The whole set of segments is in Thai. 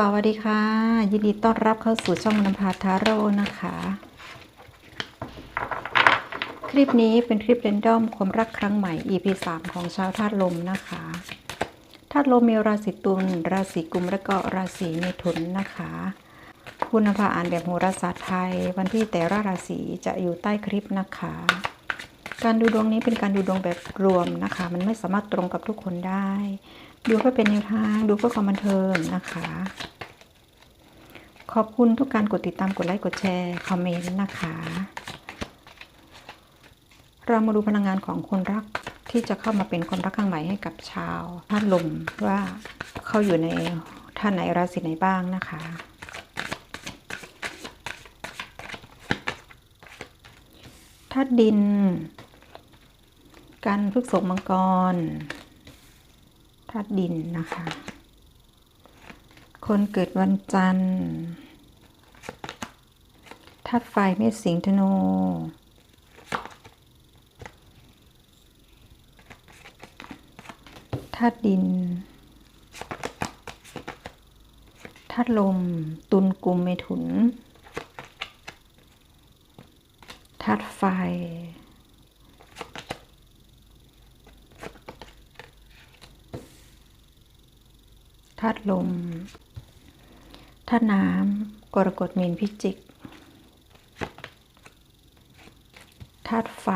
สวัสดีค่ะ ยินดีต้อนรับเข้าสู่ช่องนำพาทาโร่นะคะ คลิปนี้เป็นคลิปเรนดอมความรักครั้งใหม่ EP 3ของชาวธาตุลมนะคะธาตุลมมีราศีตุลราศีกุมและก็ราศีเมถุนนะคะ คุณนภาอ่านแบบโหราศาสตร์ไทย วันที่แต่ละราศีจะอยู่ใต้คลิปนะคะ การดูดวงนี้เป็นการดูดวงแบบรวมนะคะ มันไม่สามารถตรงกับทุกคนได้ ดูเพื่อเป็นแนวทาง ดูเพื่อความบันเทิงนะคะ ขอบคุณทุกการกดติดตาม กดไลค์ กดแชร์ คอมเมนต์นะคะ เรามาดูพลังงานของคนรักที่จะเข้ามาเป็นคนรักข้างใหม่ให้กับชาวธาตุลมว่าเขาอยู่ในท่านไหนราศีไหนบ้างนะคะธาตุดิน การพฤกษกมังกรธาตุดินนะคะ คนเกิดวันจันทร์ธาตุไฟเมษสิงห์ธนูธาตุดินธาตุลม ตุลกุมเมถุนธาตุไฟาตุลมธาตุน้ำกรกฎมีนพิจิกธาตุไฟ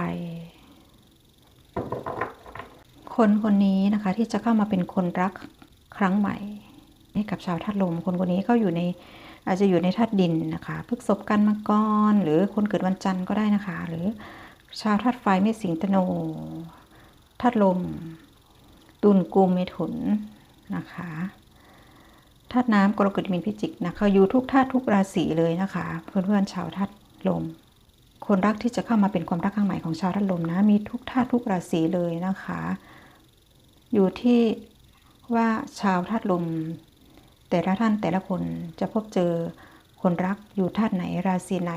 คนคนนี้นะคะที่จะเข้ามาเป็นคนรักครั้งใหม่ ให้กับชาวธาตุลม คนคนนี้เขาอยู่ในอาจจะอยู่ในธาตุดินนะคะพฤกษบกันมังกรหรือคนเกิดวันจันทร์ก็ได้นะคะ หรือชาวธาตุไฟเมษสิงห์ธนูธาตุลม ตุลกุมเมถุนนะคะ ธาตุน้ำกรกฎมีนพิจิกนะคะอยู่ทุกธาตุทุกราศีเลยนะคะ เพื่อนๆชาวธาตุลม คนรักที่จะเข้ามาเป็นความรักครั้งใหม่ของชาวธาตุลมนะมีทุกธาตุทุกราศีเลยนะคะ อยู่ที่ว่าชาวธาตุลม แต่ละท่านแต่ละคนจะพบเจอคนรักอยู่ธาตุไหนราศีไหน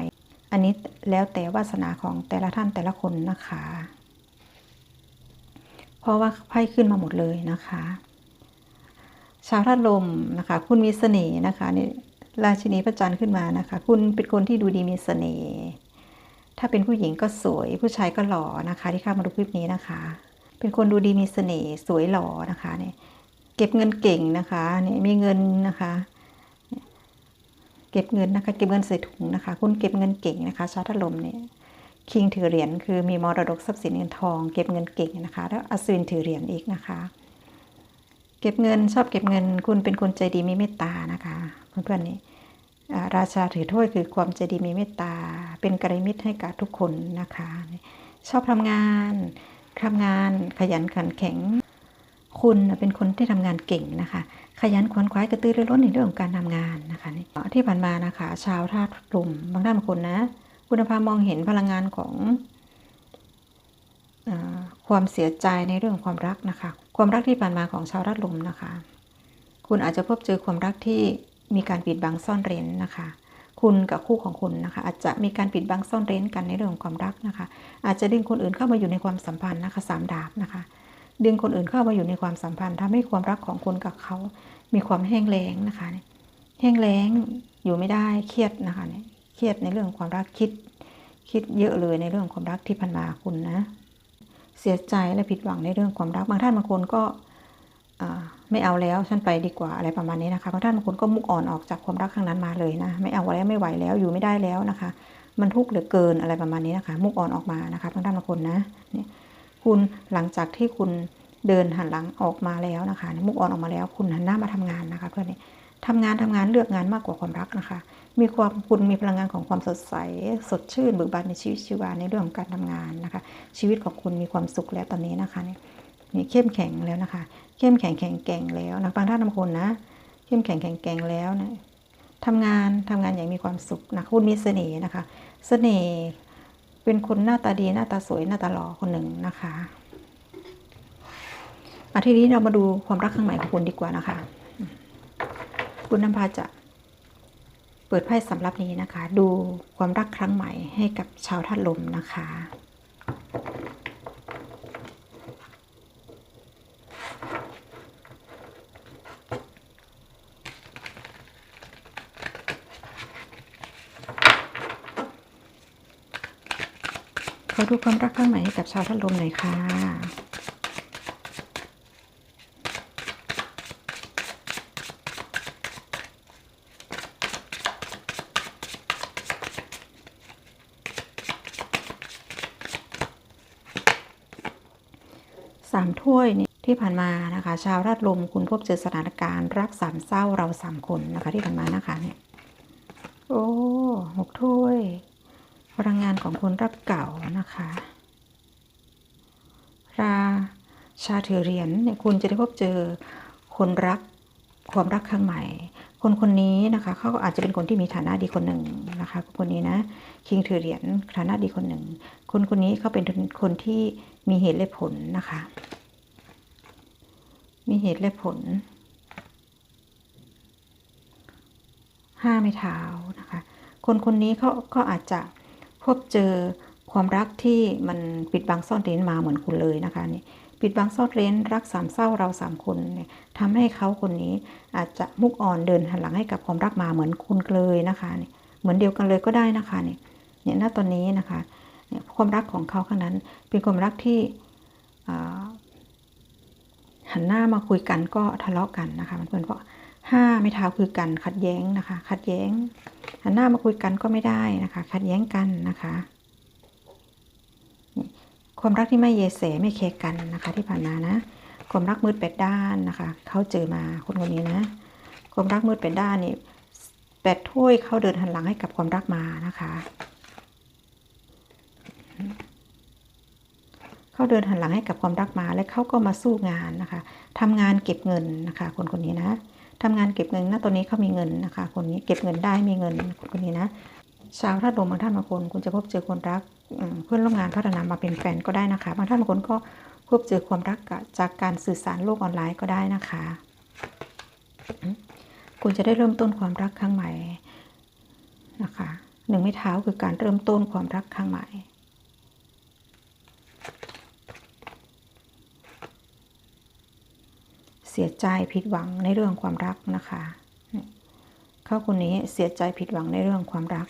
อันนี้แล้วแต่วาสนาของแต่ละท่านแต่ละคนนะคะ เพราะว่าไพ่ขึ้นมาหมดเลยนะคะ ชาวธาตุลมนะคะ คุณมีเสน่ห์นะคะนี่ราชินีพระจันทร์ขึ้นมานะคะ คุณเป็นคนที่ดูดีมีเสน่ห์ถ้าเป็นผู้หญิงก็สวย ผู้ชายก็หล่อนะคะ ที่ข้ามาดูคลิปนี้นะคะ เป็นคนดูดีมีเสน่ห์สวยหล่อนะคะเนี่ยเก็บเงินเก่งนะคะเนี่ยมีเงินนะคะเก็บเงินนะคะ เก็บเงินใส่ถุงนะคะ คุณเก็บเงินเก่งนะคะ ชาวธาตุลมเนี่ยคิงถือเหรียญคือมีมรดกทรัพย์สินเงินทอง เก็บเงินเก่งนะคะ แล้วอัศวินถือเหรียญอีกนะคะ เก็บเงินชอบเก็บเงิน คุณเป็นคนใจดีมีเมตตานะคะเพื่อนๆนี่ราชาถือถ้วยคือความใจดีมีเมตตา เป็นกริมิตให้กับทุกคนนะคะ ชอบทำงานทำงานขยันขันแข็ง คุณเป็นคนที่ทำงานเก่งนะคะ ขยันขวนขวายกระตือรือร้นในเรื่องของการทำงานนะคะที่ผ่านมานะคะ ชาวธาตุลมบางท่านบางคนนะ คุณภาพมองเห็นพลังงานของ ความเสียใจในเรื่องความรักนะคะ ความรักที่ผ่านมาของชาวธาตุลมนะคะ คุณอาจจะพบเจอความรักที่มีการปิดบังซ่อนเร้นนะคะ คุณกับคู่ของคุณนะคะ อาจจะมีการปิดบังซ่อนเร้นกันในเรื่องของความรักนะคะ อาจจะดึงคนอื่นเข้ามาอยู่ในความสัมพันธ์นะคะสามดาบนะคะ ดึงคนอื่นเข้ามาอยู่ในความสัมพันธ์ทำให้ความรักของคุณกับเขา มีความแห้งแล้งนะคะแห้งแล้งอยู่ไม่ได้เครียดนะคะเครียดในเรื่องความรักคิด คิดเยอะเลยในเรื่องความรักที่ผ่านมาคุณนะ เสียใจและผิดหวังในเรื่องความรัก บางท่านบางคนก็ไม่เอาแล้วฉันไปดีกว่าอะไรประมาณนี้นะคะบางท่านบางคนก็มุกอ่อนออกจากความรักครั้งนั้นมาเลยนะไม่เอาแล้วไม่ไหวแล้วอยู่ไม่ได้แล้วนะคะ มันทุกข์เหลือเกินอะไรประมาณนี้นะคะ มุกอ่อนออกมานะคะบางท่านบางคนนะเนี่ยคุณหลังจากที่คุณเดินหันหลังออกมาแล้วนะคะ มุกอ่อนออกมาแล้ว คุณหันหน้ามาทำงานนะคะ เพื่อนนี่ทำงานทำงานเลือกงานมากกว่าความรักนะคะ มีความคุณมีพลังงานของความสดใส สดชื่นเบิกบานในชีวิตชีวาในเรื่องของการทำงานนะคะ ชีวิตของคุณมีความสุขแล้วตอนนี้นะคะเนี่ยมีเข้มแข็งแล้วนะคะ เข้มแข็งแข็งแกร่งแล้วนะบางท่านบางคนนะเข้มแข็งแข็งแกร่งแล้วนะทำงานทำงานอย่างมีความสุขนะคุณมีเสน่ห์นะคะ เสน่ห์เป็นคนหน้าตาดีหน้าตาสวยหน้าตาหล่อคนหนึ่งนะคะมาทีนี้เรามาดูความรักครั้งใหม่ของคุณดีกว่านะคะ คุณน้ำพาจะ ปิดไพ่สำหรับนี้นะคะ ดูความรักครั้งใหม่ให้กับชาวธาตุลมนะคะขอดูความรักครั้งใหม่ให้กับชาวธาตุลมหน่อยค่ะามถ้วยนี่ที่ผ่านมานะคะ ชาวราดลมคุณพบเจอสถานการณ์รักสามเศร้าเราสามคนนะคะ ที่ผ่านมานะคะเนี่ยโอ้หกถ้วยพลังงานของคนรักเก่านะคะ ราชาถือเหรียญเนี่ยคุณจะได้พบเจอคนรักความรักครั้งใหม่ คนคนนี้นะคะเขาอาจจะเป็นคนที่มีฐานะดีคนหนึ่งนะคะคนนี้นะคิงถือเหรียญฐานะดีคนหนึ่ง คนคนนี้เขาเป็นคนที่ มีเหตุและผลนะคะ มีเหตุและผล ห้าไม้เท้านะคะ คนคนนี้เขาก็อาจจะพบเจอความรักที่มันปิดบังซ่อนเร้นมาเหมือนคุณเลยนะคะนี่ปิดบังซ่อนเร้นรักสามเศร้าเราสามคนเนี่ยทำให้เขาคนนี้อาจจะมุกอ่อนเดินหันหลังให้กับความรักมาเหมือนคุณเลยนะคะนี่เหมือนเดียวกันเลยก็ได้นะคะนี่เนี่ยณตอนนี้นะคะ เนี่ยความรักของเขาข้างนั้น เป็นความรักที่หันหน้ามาคุยกันก็ทะเลาะกันนะคะมันเพื่อนเพราะห้าไม่เท้าคือกันขัดแย้งนะคะ ขัดแย้ง หันหน้ามาคุยกันก็ไม่ได้นะคะ ขัดแย้งกันนะคะความรักที่ไม่เยเสไม่เคกันนะคะ ที่ผ่านมานะความรักมืดแปดด้านนะคะเขาเจอมาคนคนนี้นะความรักมืดแปดด้านนี่แปดถ้วยเขาเดินหันหลังให้กับความรักมานะคะ เขาเดินหันหลังให้กับความรักมาและเขาก็มาสู้งานนะคะทำงานเก็บเงินนะคะ คนคนนี้นะทำงานเก็บเงินนะตอนนี้เขามีเงินนะคะ คนนี้เก็บเงินได้มีเงินคนคนนี้นะชาวท่าดมบางท่านบางคนคุณจะพบเจอคนรักเพื่อนร่วมงานพัฒนามาเป็นแฟนก็ได้นะคะ บางท่านบางคนก็พบเจอความรักจากการสื่อสารโลกออนไลน์ก็ได้นะคะ คุณจะได้เริ่มต้นความรักครั้งใหม่นะคะหนึ่งไม่เท้าคือการเริ่มต้นความรักครั้งใหม่ เสียใจผิดหวังในเรื่องความรักนะคะเขาคนนี้เสียใจผิดหวังในเรื่องความรัก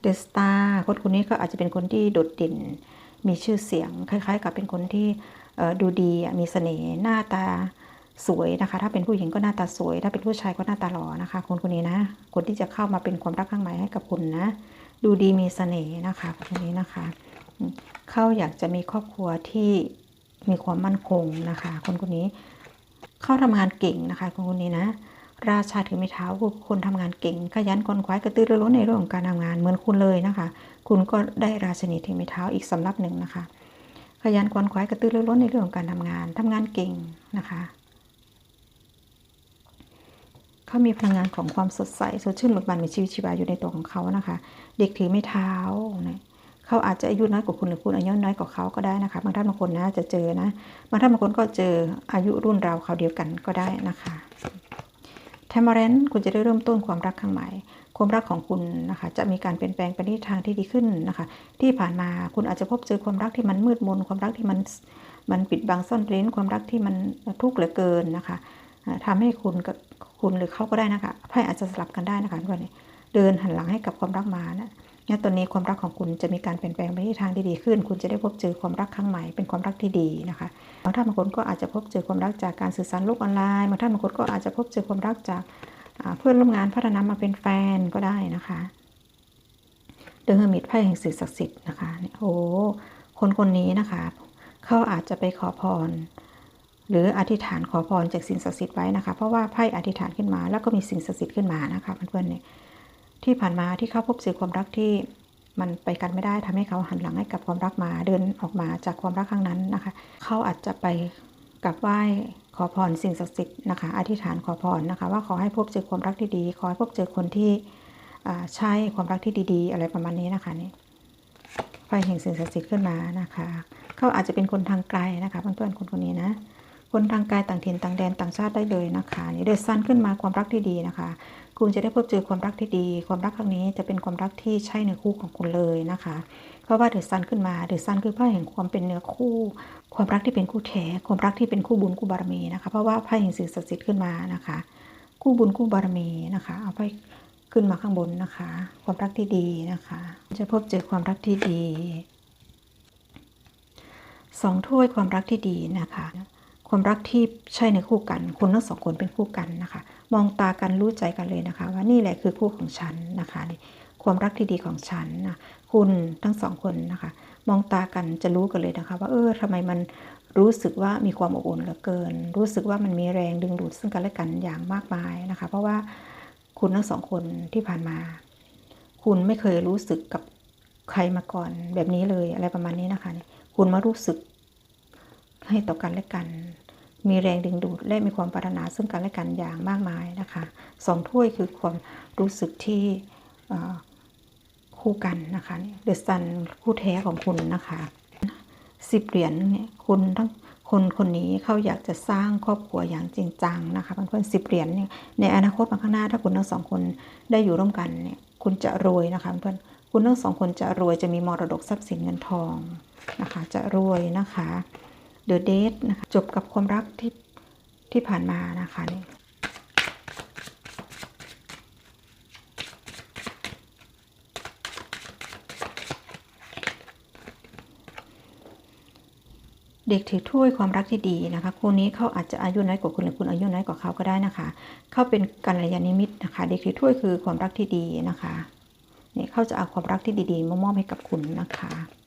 เดอะสตาร์คนคนนี้ก็อาจจะเป็นคนที่โดดเด่น มีชื่อเสียง คล้าย ๆ กับเป็นคนที่ดูดีมีเสน่ห์หน้าตาสวยนะคะ ถ้าเป็นผู้หญิงก็หน้าตาสวย ถ้าเป็นผู้ชายก็หน้าตาหล่อนะคะ คนคนนี้นะ คนที่จะเข้ามาเป็นความรักข้างใหม่ให้กับคุณนะ ดูดีมีเสน่ห์นะคะคนนี้นะคะ เขาอยากจะมีครอบครัวที่มีความมั่นคงนะคะ คนคนนี้เข้าทำงานเก่งนะคะ คนคนนี้นะ ราชาถือไม้เท้าคือคนทำงานเก่ง ขยันกนควายกระตือรือร้นในเรื่องของการทำงานเหมือนคุณเลยนะคะ คุณก็ได้ราชนีถือไม้เท้าอีกสำรับหนึ่งนะคะ ขยันกนควายกระตือรือร้นในเรื่องของการทำงานทำงานเก่งนะคะเขามีพลังงานของความสดใสสดชื่นเบิกบานมีชีวิตชีวาอยู่ในตัวของเขานะคะ เด็กถือไม้เท้านะ เขาอาจจะอายุน้อยกว่าคุณหรือคุณอายุน้อยกว่าเขาก็ได้นะคะ บางท่านบางคนนะจะเจอนะ บางท่านบางคนก็เจออายุรุ่นราวเขาเดียวกันก็ได้นะคะทมเรนคุณจะได้เริ่มต้นความรักครั้งใหม่ ความรักของคุณนะคะ จะมีการเปลี่ยนแปลงไปในทางที่ดีขึ้นนะคะ ที่ผ่านมาคุณอาจจะพบเจอความรักที่มันมืดมน ความรักที่มันมันปิดบังซ่อนเร้น ความรักที่มันทุกข์เหลือเกินนะคะทำให้คุณกับคุณหรือเขาก็ได้นะคะไพ่อาจจะสลับกันได้นะคะทุกคนเดินหันหลังให้กับความรักมานะ เนี่ยตอนนี้ความรักของคุณจะมีการเปลี่ยนแปลงไปในทางที่ดีขึ้น คุณจะได้พบเจอความรักครั้งใหม่เป็นความรักที่ดีนะคะบางท่านบางคนก็อาจจะพบเจอความรักจากการสื่อสารโลกออนไลน์บางท่านบางคนก็อาจจะพบเจอความรักจากเพื่อนร่วมงานพัฒนามาเป็นแฟนก็ได้นะคะเดอะเฮอร์มิตไพ่แห่งสื่อศักดิ์สิทธิ์นะคะโอ้คนคนนี้นะคะเขาอาจจะไปขอพร หรืออธิษฐานขอพรจากสิ่งศักดิ์สิทธิ์ไว้นะคะ เพราะว่าไพ่อธิษฐานขึ้นมา แล้วก็มีสิ่งศักดิ์สิทธิ์ขึ้นมานะคะเพื่อนๆเนี่ย ที่ผ่านมาที่เขาพบเจอความรักที่มันไปกันไม่ได้ทำให้เขาหันหลังให้กับความรักมาเดินออกมาจากความรักครั้งนั้นนะคะ เขาอาจจะไปกับไหว้ขอพรสิ่งศักดิ์สิทธิ์นะคะ อธิษฐานขอพรนะคะ ว่าขอให้พบเจอความรักที่ดี ขอให้พบเจอคนที่ใช่ความรักที่ดี ๆ อะไรประมาณนี้นะคะนี่ไฟแห่งสิ่งศักดิ์สิทธิ์ขึ้นมานะคะ เขาอาจจะเป็นคนทางไกลนะคะเพื่อนๆคนคนนี้นะคนทางไกลต่างถิ่นต่างแดนต่างชาติได้เลยนะคะนี่เดือดซันขึ้นมาความรักที่ดีนะคะ คุณจะได้พบเจอความรักที่ดี ความรักครั้งนี้จะเป็นความรักที่ใช่ในคู่ของคุณเลยนะคะ เพราะว่าเดือดซันขึ้นมาเดือดซันคือไพ่แห่งความเป็นเนื้อคู่ ความรักที่เป็นคู่แท้ความรักที่เป็นคู่บุญคู่บารมีนะคะ เพราะว่าไพ่แห่งสิ่งศักดิ์สิทธิ์ขึ้นมานะคะ คู่บุญคู่บารมีนะคะเอาไปขึ้นมาข้างบนนะคะ ความรักที่ดีนะคะ จะพบเจอความรักที่ดีสองถ้วยความรักที่ดีนะคะ ความรักที่ใช่ในคู่กันคุณทั้งสองคนเป็นคู่กันนะคะ มองตากันรู้ใจกันเลยนะคะ ว่านี่แหละคือคู่ของฉันนะคะความรักที่ดีของฉันนะคุณทั้งสองคนนะคะ มองตากันจะรู้กันเลยนะคะ ว่าเออทำไมมันรู้สึกว่ามีความอบอุ่นเหลือเกิน รู้สึกว่ามันมีแรงดึงดูดซึ่งกันและกันอย่างมากมายนะคะ เพราะว่าคุณทั้งสองคนที่ผ่านมา คุณไม่เคยรู้สึกกับใครมาก่อนแบบนี้เลยอะไรประมาณนี้นะคะ คุณมารู้สึกให้ต่อกันและกัน มีแรงดึงดูดและมีความปรารถนาซึ่งกันและกันอย่างมากมายนะคะสองถ้วยคือความรู้สึกที่คู่กันนะคะเดอะซันคู่แท้ของคุณนะคะสิบเหรียญเนี่ยคุณทั้งคนคนนี้เขาอยากจะสร้างครอบครัวอย่างจริงจังนะคะเพื่อนๆสิบเหรียญเนี่ยในอนาคตมาข้างหน้าถ้าคุณทั้งสองคนได้อยู่ร่วมกันเนี่ยคุณจะรวยนะคะเพื่อนคุณทั้งสองคนจะรวยจะมีมรดกทรัพย์สินเงินทองนะคะจะรวยนะคะ เดอะเดทนะคะจบกับความรักที่ที่ผ่านมานะคะนี่เด็กถือถ้วยความรักที่ดีนะคะคนนี้เขาอาจจะอายุน้อยกว่าคุณหรือคุณอายุน้อยกว่าเขาก็ได้นะคะ เขาเป็นกัลยาณมิตรนะคะ เด็กถือถ้วยคือความรักที่ดีนะคะเนี่ยเขาจะเอาความรักที่ดีๆมามอบให้กับคุณนะคะ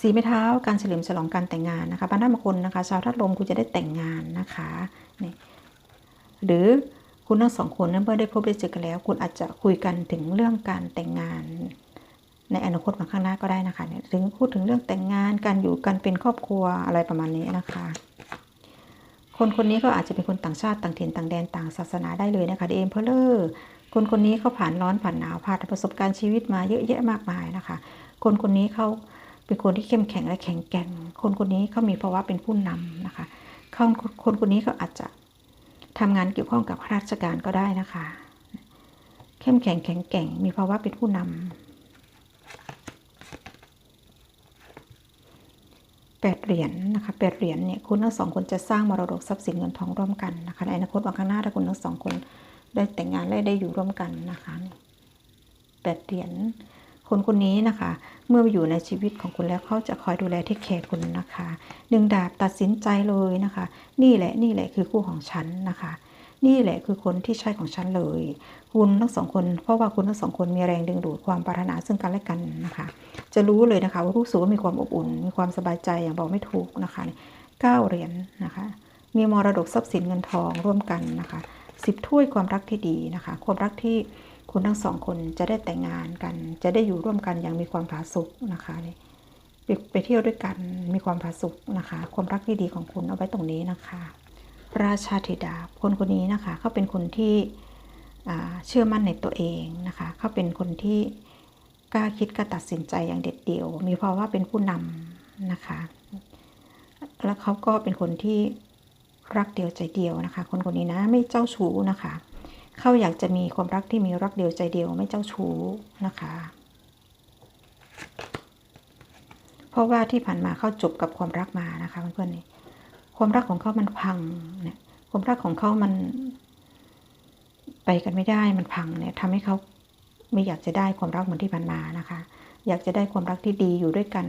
สีไม้เท้าการเฉลิมฉลองการแต่งงานนะคะบรรดาบางคนนะคะ ชาวทัดลมคุณจะได้แต่งงานนะคะนี่หรือคุณทั้งสองคนนั้นเมื่อได้พบได้เจอกันแล้ว คุณอาจจะคุยกันถึงเรื่องการแต่งงาน ในอนาคตมาข้างหน้าก็ได้นะคะเนี่ยถึงพูดถึงเรื่องแต่งงานการอยู่กันเป็นครอบครัวอะไรประมาณนี้นะคะ คนคนนี้ก็อาจจะเป็นคนต่างชาติต่างถิ่นต่างแดนต่างศาสนาได้เลยนะคะเอ็มเพลเลอร์คนคนนี้เขาผ่านร้อนผ่านหนาวผ่านประสบการณ์ชีวิตมาเยอะแยะมากมายนะคะ คนคนนี้เขา เป็นคนที่เข้มแข็งและแข็งแกร่ง คนคนนี้เขามีภาวะเป็นผู้นำนะคะคนคนคนนี้ก็อาจจะทำงานเกี่ยวข้องกับราชการก็ได้นะคะ เข้มแข็งแข็งแกร่ง มีภาวะเป็นผู้นำแปดเหรียญนนะคะแปดเหรียญเนี่ยคุณทั้งสองคนจะสร้างมรดกทรัพย์สินเงินทองร่วมกันนะคะในอนาคตวันข้างหน้าถ้าคุณทั้งสองคนได้แต่งงานและได้อยู่ร่วมกันนะคะแปดเหรียญ คนคนนี้นะคะ เมื่ออยู่ในชีวิตของคุณแล้วเขาจะคอยดูแลที่แคร์คุณนะคะหนึ่งดาบตัดสินใจเลยนะคะ นี่แหละนี่แหละคือคู่ของฉันนะคะนี่แหละคือคนที่ใช่ของฉันเลย คุณทั้งสองคน เพราะว่าคุณทั้งสองคนมีแรงดึงดูดความปรารถนาซึ่งกันและกันนะคะ จะรู้เลยนะคะว่ารู้สึกว่ามีความอบอุ่น มีความสบายใจอย่างบอกไม่ถูกนะคะเก้าเหรียญนนะคะ มีมรดกทรัพย์สินเงินทองร่วมกันนะคะสิบถ้วยความรักที่ดีนะคะ ความรักที่ คุณทั้งสองคนจะได้แต่งงานกัน จะได้อยู่ร่วมกันอย่างมีความผาสุกนะคะไปไปเที่ยวด้วยกันมีความผาสุกนะคะ ความรักที่ดีของคุณเอาไว้ตรงนี้นะคะ ราชาธิดาคนคนนี้นะคะเขาเป็นคนที่เชื่อมั่นในตัวเองนะคะเขาเป็นคนที่กล้าคิดกล้าตัดสินใจอย่างเด็ดเดี่ยว มีภาวะเป็นผู้นำนะคะ แล้วเขาก็เป็นคนที่รักเดียวใจเดียวนะคะ คนคนนี้นะไม่เจ้าชู้นะคะ เขาอยากจะมีความรักที่มีรักเดียวใจเดียวไม่เจ้าชู้นะคะ เพราะว่าที่ผ่านมาเขาจบกับความรักมานะคะเพื่อนๆนี่ความรักของเขามันพังเนี่ยความรักของเขามัน ไปกันไม่ได้มันพังเนี่ยทำให้เขาไม่อยากจะได้ความรักเหมือนที่ผ่านมานะคะ อยากจะได้ความรักที่ดีอยู่ด้วยกัน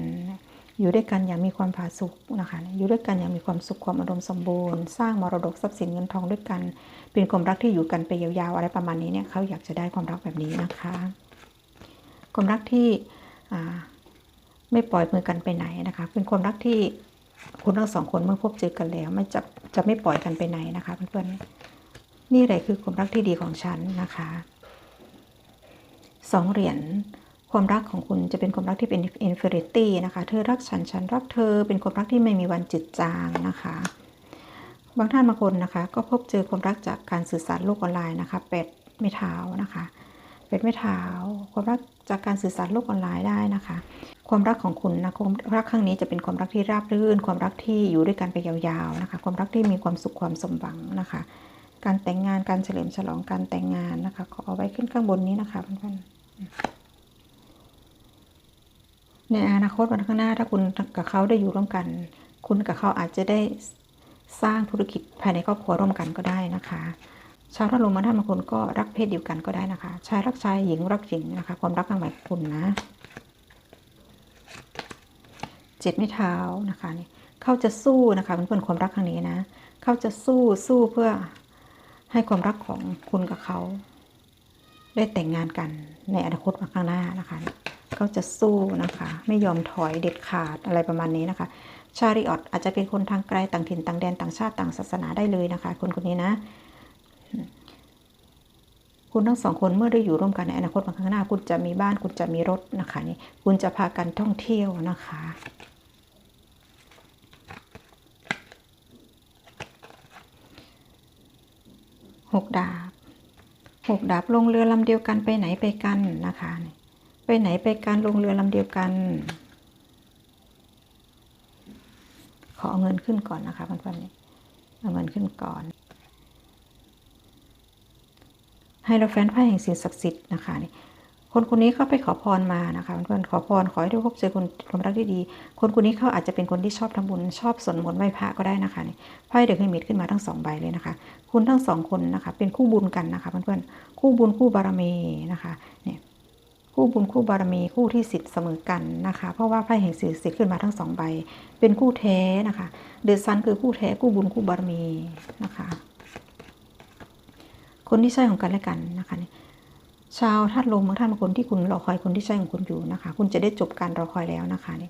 อยู่ด้วยกันอย่างมีความผาสุกนะคะอยู่ด้วยกันอย่างมีความสุขความอารมณ์สมบูรณ์ สร้างมรดกทรัพย์สินเงินทองด้วยกัน เป็นความรักที่อยู่กันไปยาวๆอะไรประมาณนี้เนี่ยเขาอยากจะได้ความรักแบบนี้นะคะ ความรักที่ไม่ปล่อยมือกันไปไหนนะคะ เป็นความรักที่คุณทั้งสองคนเมื่อพบเจอกันแล้ว ไม่จะจะไม่ปล่อยกันไปไหนนะคะเพื่อนๆนี่แหละคือความรักที่ดีของฉันนะคะสองเหรียญ ความรักของคุณจะเป็นความรักที่เป็น infinity นะคะ เธอรักฉัน ฉันรักเธอ เป็นความรักที่ไม่มีวันจืดจางนะคะ บางท่านบางคนนะคะ ก็พบเจอความรักจากการสื่อสารโลกออนไลน์นะคะเป็ดไม่เท้านะคะเป็ดไม่เท้า ความรักจากการสื่อสารโลกออนไลน์ได้นะคะ ความรักของคุณนะความรักครั้งนี้จะเป็นความรักที่ราบรื่น ความรักที่อยู่ด้วยกันไปยาวๆนะคะ ความรักที่มีความสุขความสมหวังนะคะ การแต่งงานการเฉลิมฉลองการแต่งงานนะคะขอเอาไว้ขึ้นข้างบนนี้นะคะเพื่อนๆ ในอนาคตวันข้างหน้าถ้าคุณกับเขาได้อยู่ร่วมกัน คุณกับเขาอาจจะได้สร้างธุรกิจภายในครอบครัวร่วมกันก็ได้นะคะ ชาวราลมบางท่านบางคนก็รักเพศเดียวกันก็ได้นะคะชายรักชายหญิงรักหญิงนะคะ ความรักทางใหมายของคุณนะเจ็ดไม่เท้านะคะนี่เขาจะสู้นะคะเพื่อนๆความรักครั้งนี้นะเขาจะสู้สู้เพื่อให้ความรักของคุณกับเขา ได้แต่งงานกันในอนาคตข้างหน้านะคะ เขาจะสู้นะคะ ไม่ยอมถอยเด็ดขาดอะไรประมาณนี้นะคะ ชาริออตอาจจะเป็นคนทางไกลต่างถิ่นต่างแดนต่างชาติต่างศาสนาได้เลยนะคะ คนคนนี้นะคุณทั้งสองคนเมื่อได้อยู่ร่วมกันในอนาคตมาข้างหน้า คุณจะมีบ้านคุณจะมีรถนะคะนี่คุณจะพากันท่องเที่ยวนะคะ หกดาบหกดาบลงเรือลำเดียวกันไปไหนไปกันนะคะ ไปไหนไปกันลงเรือลำเดียวกัน ขอเอาเงินขึ้นก่อนนะคะเพื่อนๆนี่เอาเงินขึ้นก่อน ให้เราแฟนไพ่แห่งสิ่งศักดิ์สิทธิ์นะคะนี่คนคนนี้เขาไปขอพรมานะคะเพื่อนๆขอพรขอให้ได้พบเจอคนความรักที่ดี คนคนนี้เขาอาจจะเป็นคนที่ชอบทำบุญชอบสวดมนต์ไหว้พระก็ได้นะคะนี่ไพ่เด็กให้มิดขึ้นมาทั้งสองใบเลยนะคะ คุณทั้งสองคนนะคะ เป็นคู่บุญกันนะคะเพื่อนๆคู่บุญคู่บารมีนะคะเนี่ย คู่บุญคู่บารมีคู่ที่สิทธิ์เสมอกันนะคะ เพราะว่าไพ่แห่งสิ่งศักดิ์สิทธิ์ขึ้นมาทั้งสองใบ เป็นคู่แท้นะคะเดือะซันคือคู่แท้คู่บุญคู่บารมีนะคะ คนที่ใช่ของกันและกันนะคะนี่ชาวธาตุลมบางท่านบางคนที่คุณรอคอยคนที่ใช่ของคุณอยู่นะคะ คุณจะได้จบการรอคอยแล้วนะคะนี่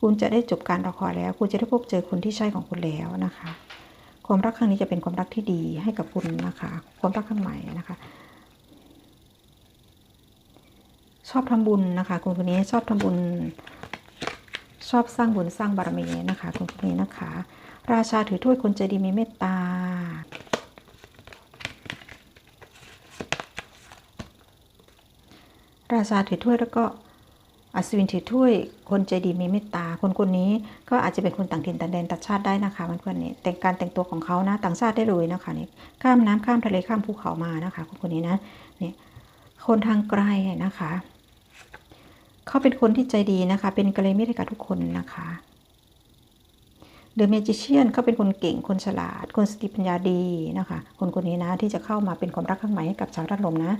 คุณจะได้จบการรอคอยแล้ว คุณจะได้พบเจอคนที่ใช่ของคุณแล้วนะคะ ความรักครั้งนี้จะเป็นความรักที่ดีให้กับคุณนะคะ ความรักครั้งใหม่นะคะ ชอบทำบุญนะคะคุณคนนี้ชอบทำบุญ ชอบสร้างบุญสร้างบารมีนะคะคนคนนี้นะคะ ราชาถือถ้วยคนใจดีมีเมตตาราชาถือถ้วยแล้วก็อัศวินถือถ้วย คนใจดีมีเมตตา คนคนนี้ก็อาจจะเป็นคนต่างถิ่นต่างแดนต่างชาติได้นะคะเพื่อนๆนี่แต่งการแต่งตัวของเขานะต่างชาติได้เลยนะคะนี่ข้ามน้ำข้ามทะเลข้ามภูเขามานะคะ คนคนนี้นะนี่คนทางไกลนะคะ เขาเป็นคนที่ใจดีนะคะ เป็นกระเลมิตรกับทุกคนนะคะเดอะเมจิเชียนเขาเป็นคนเก่งคนฉลาด คนสติปัญญาดีนะคะ คนคนนี้นะที่จะเข้ามาเป็นความรักครั้งใหม่ให้กับชาวรัฐลมนะ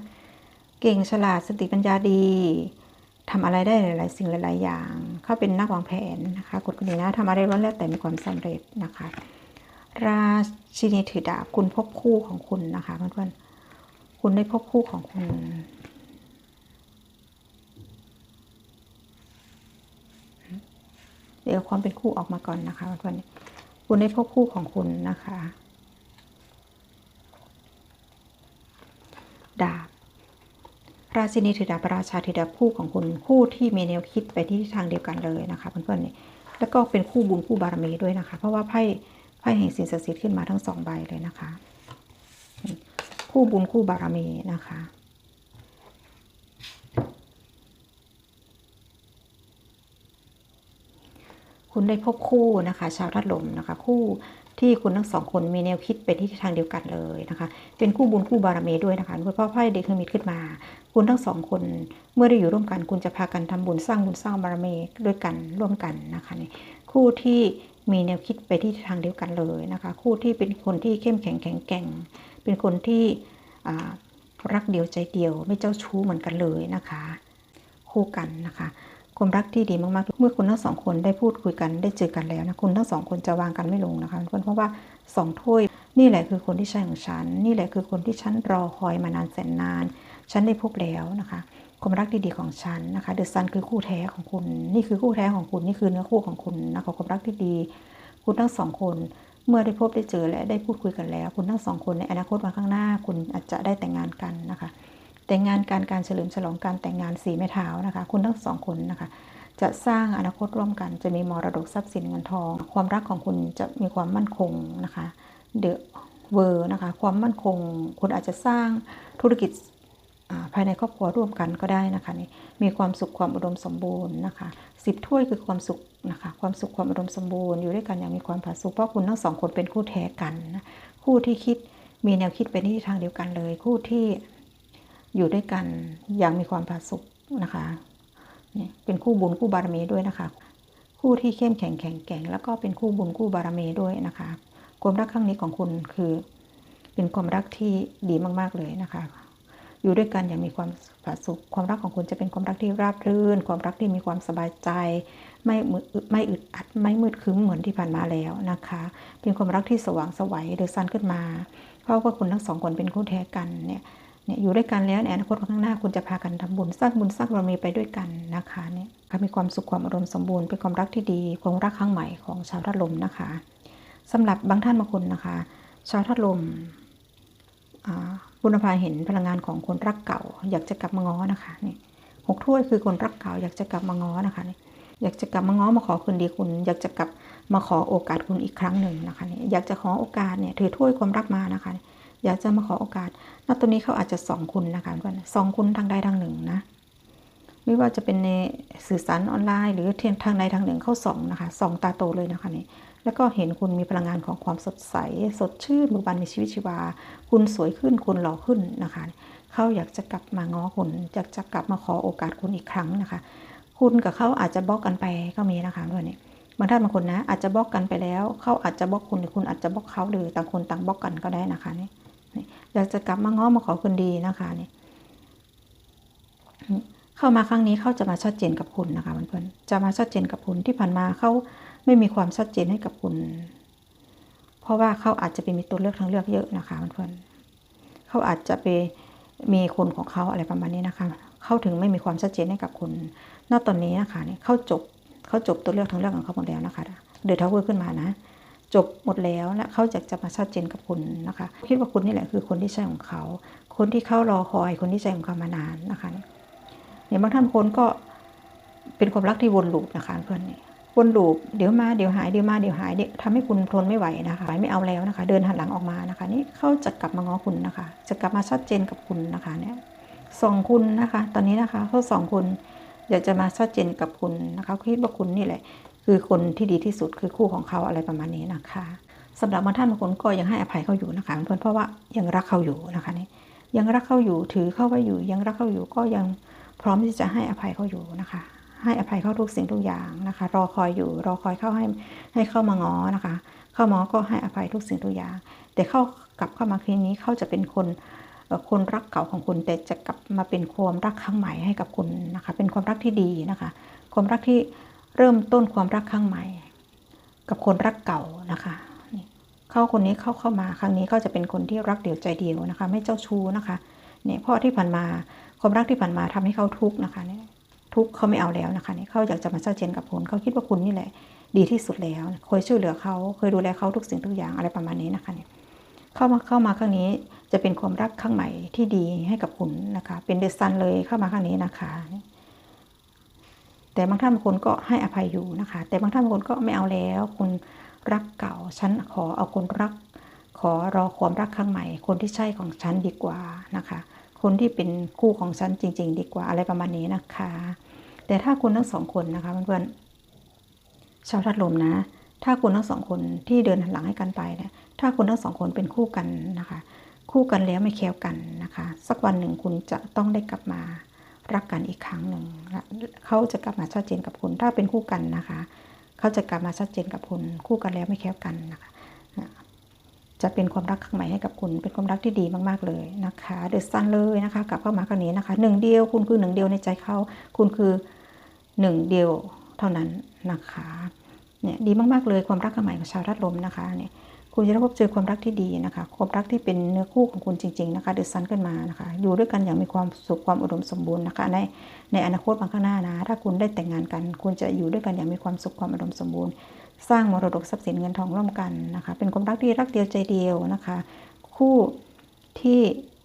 เก่งฉลาดสติปัญญาดีทำอะไรได้หลาย ๆ สิ่งหลาย ๆ อย่างเขาเป็นนักวางแผนนะคะคนคนนี้นะทำอะไรร้อนแล้วแต่มีความสำเร็จนะคะ ราชินีถือดาบคุณพบคู่ของคุณนะคะเพื่อนๆคุณได้พบคู่ของคุณ เดี๋ยวความเป็นคู่ออกมาก่อนนะคะเพื่อนคุณได้พบคู่ของคุณนะคะ ดาบ ราชินีถือดาบราชาถือดาบคู่ของคุณคู่ที่มีแนวคิดไปที่ทางเดียวกันเลยนะคะเพื่อนๆนี่แล้วก็เป็นคู่บุญคู่บารมีด้วยนะคะ เพราะว่าไพ่ไพ่แห่งสิ่งศักดิ์สิทธิ์ขึ้นมาทั้งสองใบเลยนะคะ คู่บุญคู่บารมีนะคะ คุณได้พบคู่นะคะ ชาวทัดลมนะคะ คู่ที่คุณทั้งสองคนมีแนวคิดไปที่ทางเดียวกันเลยนะคะ เป็นคู่บุญคู่บารมีด้วยนะคะเพราะไพ่เด็กมิดขึ้นมา คุณทั้งสองคนเมื่อได้อยู่ร่วมกัน คุณจะพากันทำบุญสร้างบุญสร้างบารมีด้วยกันร่วมกันนะคะนี่คู่ที่มีแนวคิดไปที่ทางเดียวกันเลยนะคะ คู่ที่เป็นคนที่เข้มแข็งแข็งแกร่ง เป็นคนที่รักเดียวใจเดียวไม่เจ้าชู้เหมือนกันเลยนะคะ คู่กันนะคะ ความรักที่ดีมากๆ เมื่อคุณทั้งสองคนได้พูดคุยกันได้เจอกันแล้วนะคุณทั้งสองคนจะวางกันไม่ลงนะคะเพื่อนเพราะว่าสองถ้วย นี่แหละคือคนที่ใช่ของฉัน นี่แหละคือคนที่ฉันรอคอยมานานแสนนาน ฉันได้พบแล้วนะคะความรักดีๆของฉันนะคะเดอะซันคือคู่แท้ของคุณ นี่คือคู่แท้ของคุณนี่คือเนื้อคู่ของคุณนะคะความรักที่ดีคุณทั้งสองคนเมื่อได้พบได้เจอและได้พูดคุยกันแล้ว คุณทั้งสองคนในอนาคตวันข้างหน้า คุณอาจจะได้แต่งงานกันนะคะ แต่งงานการการเฉลิมฉลองการแต่งงานสีแม่เท้านะคะ คุณทั้งสองคนนะคะ จะสร้างอนาคตร่วมกัน จะมีมรดกทรัพย์สินเงินทอง ความรักของคุณจะมีความมั่นคงนะคะเดอะเวอร์นะคะความมั่นคงคุณอาจจะสร้างธุรกิจภายในครอบครัวร่วมกันก็ได้นะคะนี่มีความสุขความอุดมสมบูรณ์นะคะสิบถ้วยคือความสุขนะคะความสุขความอุดมสมบูรณ์อยู่ด้วยกันอย่างมีความผาสุกเพราะคุณทั้งสองคนเป็นคู่แท้กันนะคู่ที่คิดมีแนวคิดไปในทิศทางเดียวกันเลย คู่ที่ อยู่ด้วยกันอย่างมีความผาสุกนะคะนี่เป็นคู่บุญคู่บารมีด้วยนะคะ คู่ที่เข้มแข็งแข็งแกร่งแล้วก็เป็นคู่บุญคู่บารมีด้วยนะคะ ความรักครั้งนี้ของคุณคือ เป็นความรักที่ดีมากๆเลยนะคะ อยู่ด้วยกันอย่างมีความผาสุขความรักของคุณจะเป็นความรักที่ราบรื่น ความรักที่มีความสบายใจ ไม่ไม่อึดอัดไม่มืดคึ้มเหมือนที่ผ่านมาแล้วนะคะ เป็นความรักที่สว่างสวัยเดือดซันขึ้นมา เพราะว่าคุณทั้งสองคนเป็นคู่แท้กันเนี่ย เนี่ยอยู่ด้วยกันแล้วในอนาคตข้างหน้าคุณจะพากันทำบุญสร้างบุญสร้างบารมีไปด้วยกันนะคะเนี่ยมีความสุขความอารมณ์สมบูรณ์เป็นความรักที่ดีความรักครั้งใหม่ของชาวธาตุลมนะคะสำหรับบางท่านบางคนนะคะ ชาวธาตุลมบุญพาเห็นพลังงานของคนรักเก่า อยากจะกลับมาง้อนะคะนี่หกถ้วยคือคนรักเก่า อยากจะกลับมาง้อนะคะนี่อยากจะกลับมาง้อมาขอคืนดีคุณ อยากจะกลับมาขอโอกาสคุณอีกครั้งหนึ่งนะคะนี่อยากจะขอโอกาสเนี่ยถือถ้วยความรักมานะคะ อยากจะมาขอโอกาสณตอนนี้เขาอาจจะสองคุณนะคะเพื่อนสองคุณทางใดทางหนึ่งนะ ไม่ว่าจะเป็นในสื่อสารออนไลน์ หรือทางใดทางหนึ่งเข้าสองนะคะสองตาโตเลยนะคะนี่แล้วก็เห็นคุณมีพลังงานของความสดใส สดชื่นมือบานมีชีวิตชีวา คุณสวยขึ้นคุณหล่อขึ้นนะคะ เขาอยากจะกลับมาง้อคุณอยากจะกลับมาขอโอกาสคุณอีกครั้งนะคะ คุณกับเขาอาจจะบล็อกกันไปก็มีนะคะเพื่อนนี่บางท่านบางคนนะอาจจะบล็อกกันไปแล้ว เขาอาจจะบล็อกคุณหรือคุณอาจจะบล็อกเขาหรือต่างคนต่างบล็อกกันก็ได้นะคะนี่ อยากจะกลับมาง้อมาขอคุณดีนะคะนี่เข้ามาครั้งนี้เขาจะมาชัดเจนกับคุณนะคะเพื่อนๆจะมาชัดเจนกับคุณที่ผ่านมาเขาไม่มีความชัดเจนให้กับคุณ เพราะว่าเขาอาจจะไปมีตัวเลือกทางเลือกเยอะนะคะเพื่อนๆเขาอาจจะไปมีคนของเขาอะไรประมาณนี้นะคะเขาถึงไม่มีความชัดเจนให้กับคุณณตอนนี้นะคะเนี่ยเขาจบเขาจบตัวเลือกทางเลือกของเขาหมดแล้วนะคะเดือดเท้าเวอร์ขึ้นมานะ จบหมดแล้วและเขาจะจะมาชัดเจนกับคุณนะคะ คิดว่าคุณนี่แหละคือคนที่ใช่ของเขา คนที่เขารอคอยคนที่ใจของเขามานานนะคะเนี่ยบางท่านคนก็เป็นความรักที่วนลูปนะคะเพื่อนนี่วนลูปเดี๋ยวมาเดี๋ยวหายเดี๋ยวมาเดี๋ยวหายเดี๋ยวทำให้คุณทนไม่ไหวนะคะไม่เอาแล้วนะคะ เดินหันหลังออกมานะคะ นี่เขาจะกลับมาง้อคุณนะคะ จะกลับมาชัดเจนกับคุณนะคะเนี่ยสองคุณนะคะ ตอนนี้นะคะเขาสองคุณอยากจะมาชัดเจนกับคุณนะคะคิดว่าคุณนี่แหละ คือคนที่ดีที่สุดคือคู่ของเขาอะไรประมาณนี้นะคะสำหรับบางท่านบางคนก็ยังให้อภัยเขาอยู่นะคะเพื่อนเพราะว่ายังรักเขาอยู่นะคะนี่ยังรักเขาอยู่ถือเข้าไว้อยู่ ยังรักเขาอยู่ก็ยังพร้อมที่จะให้อภัยเขาอยู่นะคะ ให้อภัยเขาทุกสิ่งทุกอย่างนะคะ รอคอยอยู่รอคอยเข้าให้ให้เข้ามาง้อนะคะ เข้ามอก็ให้อภัยทุกสิ่งทุกอย่าง แต่เข้ากลับเข้ามาคืนนี้เขาจะเป็นคนคนรักเก่าของคุณแต่จะกลับมาเป็นความรักครั้งใหม่ให้กับคุณนะคะ เป็นความรักที่ดีนะคะ ความรักที่ เริ่มต้นความรักครั้งใหม่ กับคนรักเก่านะคะเข้าคนนี้เข้าเข้ามาครั้งนี้ก็จะเป็นคนที่รักเดียวใจเดียวนะคะ ไม่เจ้าชู้นะคะเนี่ยพราะที่ผ่านมาความรักที่ผ่านมาทำให้เขาทุกข์นะคะเนี่ยทุกเขาไม่เอาแล้วนะคะเนี่ยเขาอยากจะมาชัดเจนกับคุณเขาคิดว่าคุณนี่แหละดีที่สุดแล้วเคยช่วยเหลือเขาเคยดูแลเขาทุกสิ่งทุกอย่างอะไรประมาณนี้นะคะเนี่ยเข้ามาเข้ามาครั้งนี้จะเป็นความรักครั้งใหม่ที่ดีให้กับคุณนะคะ เป็นเดซันเลยเข้ามาครั้งนี้นะคะ แต่บางท่านบางคนก็ให้อภัยอยู่นะคะ แต่บางท่านบางคนก็ไม่เอาแล้ว คุณรักเก่า ฉันขอเอาคนรัก ขอรอความรักครั้งใหม่ คนที่ใช่ของฉันดีกว่านะคะ คนที่เป็นคู่ของฉันจริง ๆ ดีกว่าอะไรประมาณนี้นะคะ แต่ถ้าคุณทั้งสองคนนะคะเพื่อนๆชาวทัดลมนะ ถ้าคุณทั้งสองคนที่เดินหลังให้กันไปเนี่ย ถ้าคุณทั้งสองคนเป็นคู่กันนะคะ คู่กันแล้วไม่แคล้วกันนะคะ สักวันหนึ่งคุณจะต้องได้กลับมา รักกันอีกครั้งหนึ่งเขาจะกลับมาชัดเจนกับคุณ ถ้าเป็นคู่กันนะคะ เขาจะกลับมาชัดเจนกับคุณ คู่กันแล้วไม่แคล้วกันนะคะจะเป็นความรักครั้งใหม่ให้กับคุณ เป็นความรักที่ดีมากๆเลยนะคะ เดือดซันเลยนะคะ กลับเข้ามาครั้งนี้นะคะหนึ่งเดียวคุณคือหนึ่งเดียวในใจเขา คุณคือหนึ่งเดียวเท่านั้นนะคะ เนี่ยดีมากๆเลยความรักครั้งใหม่ของชาวรัฐลมนะคะเนี่ย คุณจะได้พบเจอความรักที่ดีนะคะ ความรักที่เป็นเนื้อคู่ของคุณจริง ๆนะคะเดือดซันขึ้นมานะคะ อยู่ด้วยกันอย่างมีความสุขความอุดมสมบูรณ์นะคะ ในในอนาคตบางข้างหน้านะ ถ้าคุณได้แต่งงานกัน คุณจะอยู่ด้วยกันอย่างมีความสุขความอุดมสมบูรณ์ สร้างมรดกทรัพย์สินเงินทองร่วมกันนะคะ เป็นความรักที่รักเดียวใจเดียวนะคะ คู่ที่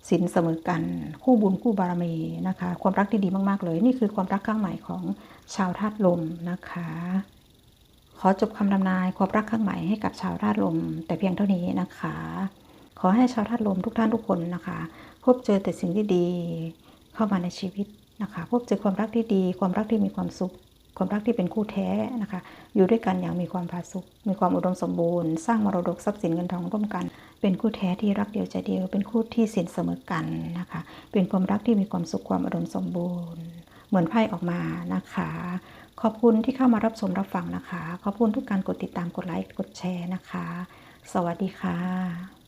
สินเสมอกัน คู่บุญคู่บารมีนะคะ ความรักที่ดีมากๆเลย นี่คือความรักครั้งใหม่ของชาวธาตุลมนะคะ ขอจบคำทำนายความรักครั้งใหม่ให้กับชาวธาตุลม แต่เพียงเท่านี้นะคะ ขอให้ชาวธาตุลมทุกท่านทุกคนนะคะ พบเจอแต่สิ่งที่ดีเข้ามาในชีวิตนะคะ พบเจอความรักที่ดี ความรักที่มีความสุข ความรักที่เป็นคู่แท้นะคะ อยู่ด้วยกันอย่างมีความผาสุกมีความอุดมสมบูรณ์ สร้างมรดกทรัพย์สินเงินทองร่วมกัน เป็นคู่แท้ที่รักเดียวใจเดียว เป็นคู่ที่สินเสมอกันนะคะ เป็นความรักที่มีความสุขความอุดมสมบูรณ์ เหมือนไพ่ออกมานะคะ ขอบคุณที่เข้ามารับชมรับฟังนะคะ ขอบคุณทุกการกดติดตามกดไลค์กดแชร์นะคะ สวัสดีค่ะ